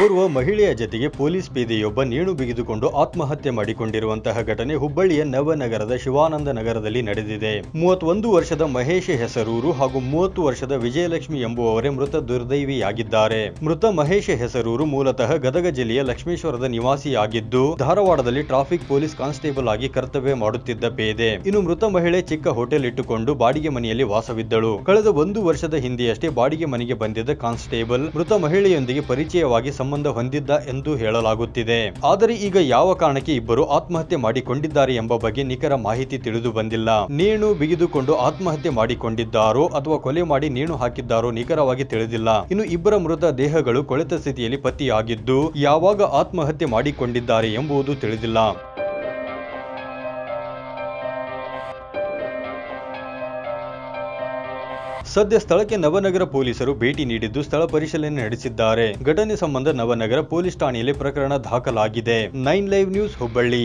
ಓರ್ವ ಮಹಿಳೆಯ ಜತೆಗೆ ಪೊಲೀಸ್ ಪೇದೆಯೊಬ್ಬ ನೇಣು ಬಿಗಿದುಕೊಂಡು ಆತ್ಮಹತ್ಯೆ ಮಾಡಿಕೊಂಡಿರುವಂತಹ ಘಟನೆ ಹುಬ್ಬಳ್ಳಿಯ ನವನಗರದ ಶಿವಾನಂದ ನಗರದಲ್ಲಿ ನಡೆದಿದೆ. ಮೂವತ್ತೊಂದು ವರ್ಷದ ಮಹೇಶ್ ಹೆಸರೂರು ಹಾಗೂ ಮೂವತ್ತು ವರ್ಷದ ವಿಜಯಲಕ್ಷ್ಮಿ ಎಂಬುವವರೇ ಮೃತ ದುರ್ದೈವಿಯಾಗಿದ್ದಾರೆ. ಮೃತ ಮಹೇಶ್ ಹೆಸರೂರು ಮೂಲತಃ ಗದಗ ಜಿಲ್ಲೆಯ ಲಕ್ಷ್ಮೇಶ್ವರದ ನಿವಾಸಿಯಾಗಿದ್ದು, ಧಾರವಾಡದಲ್ಲಿ ಟ್ರಾಫಿಕ್ ಪೊಲೀಸ್ ಕಾನ್ಸ್ಟೇಬಲ್ ಆಗಿ ಕರ್ತವ್ಯ ಮಾಡುತ್ತಿದ್ದ ಪೇದೆ. ಇನ್ನು ಮೃತ ಮಹಿಳೆ ಚಿಕ್ಕ ಹೋಟೆಲ್ ಇಟ್ಟುಕೊಂಡು ಬಾಡಿಗೆ ಮನೆಯಲ್ಲಿ ವಾಸವಿದ್ದಳು. ಕಳೆದ ಒಂದು ವರ್ಷದ ಹಿಂದೆಯಷ್ಟೇ ಬಾಡಿಗೆ ಮನೆಗೆ ಬಂದಿದ್ದ ಕಾನ್ಸ್ಟೇಬಲ್ ಮೃತ ಮಹಿಳೆಯೊಂದಿಗೆ ಪರಿಚಯವಾಗಿ ಸಂಬಂಧ ಹೊಂದಿದ್ದ ಎಂದು ಹೇಳಲಾಗುತ್ತಿದೆ. ಆದರೆ ಈಗ ಯಾವ ಕಾರಣಕ್ಕೆ ಇಬ್ಬರು ಆತ್ಮಹತ್ಯೆ ಮಾಡಿಕೊಂಡಿದ್ದಾರೆ ಎಂಬ ಬಗ್ಗೆ ನಿಖರ ಮಾಹಿತಿ ತಿಳಿದು ಬಂದಿಲ್ಲ. ನೇಣು ಬಿಗಿದುಕೊಂಡು ಆತ್ಮಹತ್ಯೆ ಮಾಡಿಕೊಂಡಿದ್ದಾರೋ ಅಥವಾ ಕೊಲೆ ಮಾಡಿ ನೇಣು ಹಾಕಿದ್ದಾರೋ ನಿಖರವಾಗಿ ತಿಳಿದಿಲ್ಲ. ಇನ್ನು ಇಬ್ಬರ ಮೃತ ದೇಹಗಳು ಕೊಳೆತ ಸ್ಥಿತಿಯಲ್ಲಿ ಪತ್ತೆಯಾಗಿದ್ದು, ಯಾವಾಗ ಆತ್ಮಹತ್ಯೆ ಮಾಡಿಕೊಂಡಿದ್ದಾರೆ ಎಂಬುದು ತಿಳಿದಿಲ್ಲ. ಸದ್ಯ ಸ್ಥಳಕ್ಕೆ ನವನಗರ ಪೊಲೀಸರು ಭೇಟಿ ನೀಡಿದ್ದು ಸ್ಥಳ ಪರಿಶೀಲನೆ ನಡೆಸಿದ್ದಾರೆ. ಘಟನೆ ಸಂಬಂಧ ನವನಗರ ಪೊಲೀಸ್ ಠಾಣೆಯಲ್ಲಿ ಪ್ರಕರಣ ದಾಖಲಾಗಿದೆ. Nine live news Hubballi.